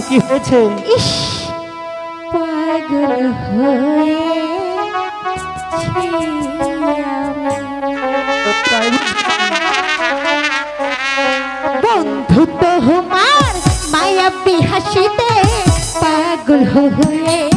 কি হয়েছে? ইস পাগল হয়ে বন্ধু তোমার মায়াবী হাসিতে পাগল হয়ে